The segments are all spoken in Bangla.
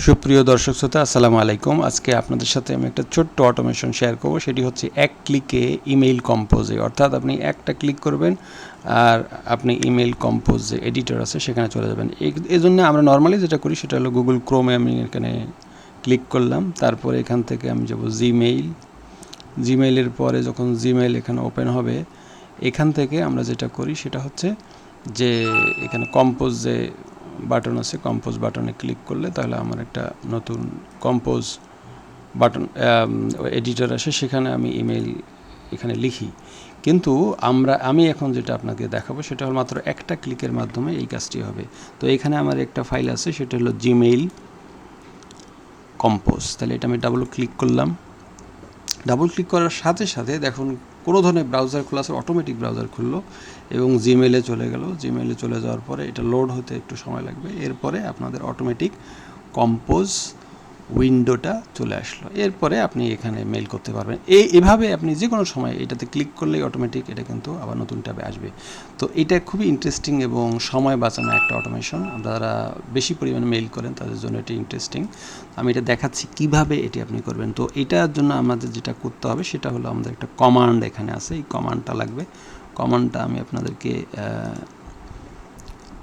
সুপ্রিয় দর্শক শ্রোতা, আসসালামু আলাইকুম। আজকে আপনাদের সাথে আমি একটা ছোট্ট অটোমেশন শেয়ার করব। সেটি হচ্ছে এক ক্লিকে ইমেইল কম্পোজে অর্থাৎ আপনি একটা ক্লিক করবেন আর আপনি ইমেইল কম্পোজ যে এডিটর আছে, সেখানে চলে যাবেন। এই- এই জন্য আমরা নর্মালি যেটা করি সেটা হলো গুগল ক্রোমে আমি এখানে ক্লিক করলাম। তারপরে এখান থেকে আমি যাব জিমেইল জিমেইলের পরে যখন জিমেইল এখানে ওপেন হবে, এখান থেকে আমরা যেটা করি সেটা হচ্ছে যে এখানে কম্পোজ যে বাটন আছে কম্পোজ বাটনে ক্লিক করলে তাহলে আমার একটা নতুন কম্পোজ বাটন এডিটর আসে, সেখানে আমি ইমেল এখানে লিখি। কিন্তু আমরা, আমি এখন যেটা আপনাকে দেখাবো, সেটা হল মাত্র একটা ক্লিকের মাধ্যমে এই কাজটি হবে। তো এখানে আমার একটা ফাইল আছে, সেটা হলো জিমেইল কম্পোজ তাহলে এটা আমি ডাবল ক্লিক করলাম। ডাবল ক্লিক করার সাথে সাথে দেখুন কোনো ধরনের ব্রাউজার খোলা আছে অটোমেটিক ব্রাউজার খুললো এবং জিমেলে চলে গেল। জিমেলে চলে যাওয়ার পরে এটা লোড হতে একটু সময় লাগবে। এরপরে আপনাদের অটোমেটিক কম্পোজ উইন্ডোটা চলে আসলো। এরপরে আপনি এখানে মেল করতে পারবেন। এই, এভাবে আপনি যে কোনো সময় এটাতে ক্লিক করলেই অটোমেটিক এটা কিন্তু আবার নতুন ট্যাবে আসবে। তো এটা খুবই ইন্টারেস্টিং এবং সময় বাঁচানো একটা অটোমেশন যারা বেশি পরিমাণে মেইল করেন, তাদের জন্য এটি ইন্টারেস্টিং আমি এটা দেখাচ্ছি কীভাবে এটি আপনি করবেন। তো এটার জন্য আমাদের যেটা করতে হবে, সেটা হলো আমাদের একটা কমান্ড এখানে আছে। এই কমান্ডটা লাগবে। কমান্ডটা আমি আপনাদেরকে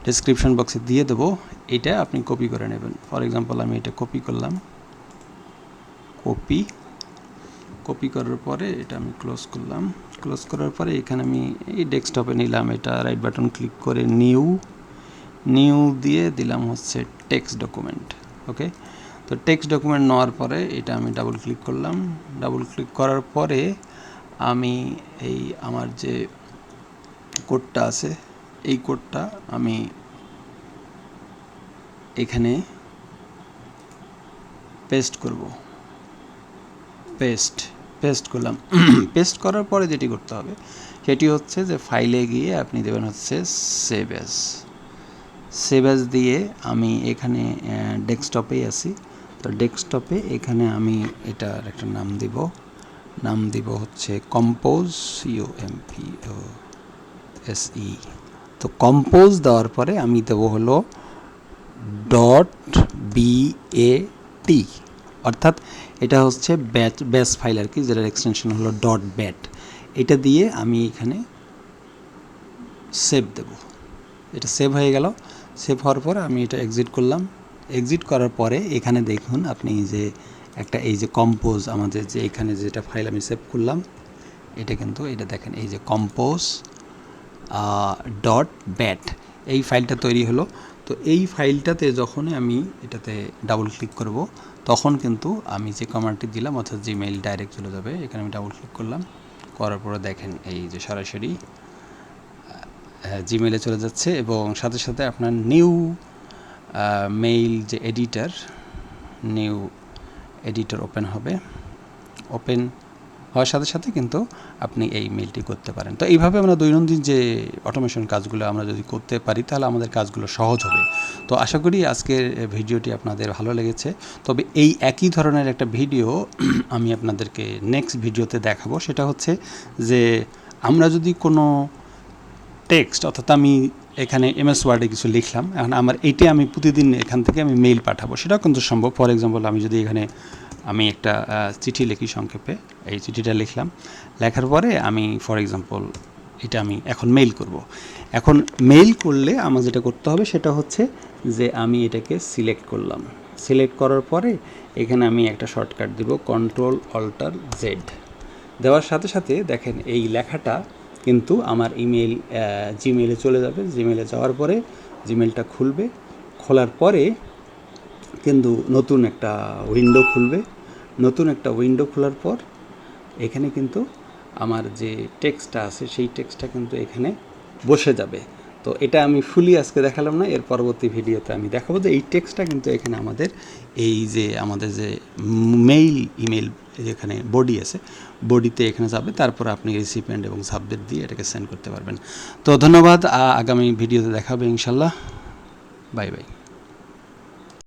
ডিসক্রিপশন বক্সে দিয়ে দেবো। এটা আপনি কপি করে নেবেন। ফর এক্সাম্পল আমি এটা কপি করলাম। কপি কপি করার পরে এটা আমি ক্লোজ করলাম। ক্লোজ করার পরে এখানে আমি এই ডেস্কটপে নিলাম, এটা রাইট বাটন ক্লিক করে নিউ নিউ দিয়ে দিলাম হচ্ছে টেক্সট ডকুমেন্ট ওকে তো টেক্সট ডকুমেন্ট নেওয়ার পরে এটা আমি ডাবল ক্লিক করলাম। ডাবল ক্লিক করার পরে আমি এই আমার যে কোডটা আছে, এই কোডটা আমি এখানে পেস্ট করব। পেস্ট পেস্ট করলাম। পেস্ট করার পরে যেটি করতে হবে, সেটি হচ্ছে যে ফাইলে গিয়ে আপনি দেবেন হচ্ছে সেভ অ্যাজ সেভ অ্যাজ দিয়ে আমি এখানে ডেস্কটপেই আছি। তো ডেস্কটপে এখানে আমি এটার একটা নাম দিব। নাম দিব হচ্ছে compose U M P O S E তো কম্পোজ দেওয়ার পরে আমি দেবো হলো ডট বি এ টি অর্থাৎ এটা হচ্ছে ব্যাচ ব্যাস ফাইল আর কি, যেটার এক্সটেনশন হলো ডট ব্যাট এটা দিয়ে আমি এখানে সেভ দেব। এটা সেভ হয়ে গেল। সেভ হওয়ার পরে আমি এটা এক্সিট করলাম। এক্সিট করার পরে এখানে দেখুন আপনি যে একটা, এই যে কম্পোজ আমাদের যে এখানে যেটা ফাইল আমি সেভ করলাম, এটা কিন্তু, এটা দেখেন, এই যে কম্পোজ ডট ব্যাট এই ফাইলটা তৈরি হলো। তো এই ফাইলটাতে যখনই আমি এটাতে ডাবল ক্লিক করব, তখন কিন্তু আমি যে কমান্ডটি দিলাম, অর্থাৎ জিমেইল ডাইরেক্ট চলে যাবে, এখানে আমি ডাবল ক্লিক করলাম। করার পরে দেখেন এই যে সরাসরি জিমেইলে চলে যাচ্ছে এবং সাথে সাথে আপনার নিউ মেইল যে এডিটার নিউ এডিটর ওপেন হবে। ওপেন হওয়ার সাথে সাথে কিন্তু আপনি এই মেলটি করতে পারেন। তো এইভাবে আমরা দৈনন্দিন যে অটোমেশন কাজগুলো আমরা যদি করতে পারি, তাহলে আমাদের কাজগুলো সহজ হবে। তো আশা করি আজকের ভিডিওটি আপনাদের ভালো লেগেছে। তবে এই একই ধরনের একটা ভিডিও আমি আপনাদেরকে নেক্সট ভিডিওতে দেখাবো। সেটা হচ্ছে যে আমরা যদি কোনো টেক্সট অর্থাৎ আমি এখানে এমএস ওয়ার্ডে কিছু লিখলাম, এখন আমার এইটা আমি প্রতিদিন এখান থেকে আমি মেইল পাঠাবো। সেটাও কিন্তু সম্ভব। ফর এক্সাম্পল আমি যদি এখানে আমি একটা চিঠি লিখি সংক্ষেপে। এই চিঠিটা লিখলাম। লেখার পরে আমি ফর এক্সাম্পল এটা আমি এখন মেইল করব। এখন মেইল করলে আমার যেটা করতে হবে সেটা হচ্ছে যে আমি এটাকে সিলেক্ট করলাম। সিলেক্ট করার পরে এখানে আমি একটা শর্টকাট দিব কন্ট্রোল অল্টার জেড দেওয়ার সাথে সাথে দেখেন এই লেখাটা কিন্তু আমার ইমেল জিমেলে চলে যাবে। জিমেলে যাওয়ার পরে জিমেলটা খুলবে। খোলার পরে কিন্তু নতুন একটা উইন্ডো খুলবে। নতুন একটা উইন্ডো খোলার পর এখানে কিন্তু আমার যে টেক্সটটা আছে, সেই টেক্সটটা কিন্তু এখানে বসে যাবে। তো এটা আমি ফুলি আজকে দেখালাম না, এর পরবর্তী ভিডিওতে আমি দেখাবো যে এই টেক্সটটা কিন্তু এখানে আমাদের এই যে আমাদের যে মেইল ইমেল যেখানে বডি আছে বডিতে এখানে যাবে, তারপর আপনি রিসিপিয়েন্ট এবং সাবজেক্ট দিয়ে এটাকে সেন্ড করতে পারবেন। তো ধন্যবাদ আগামী ভিডিওতে দেখাবে ইনশাল্লাহ। Bye bye.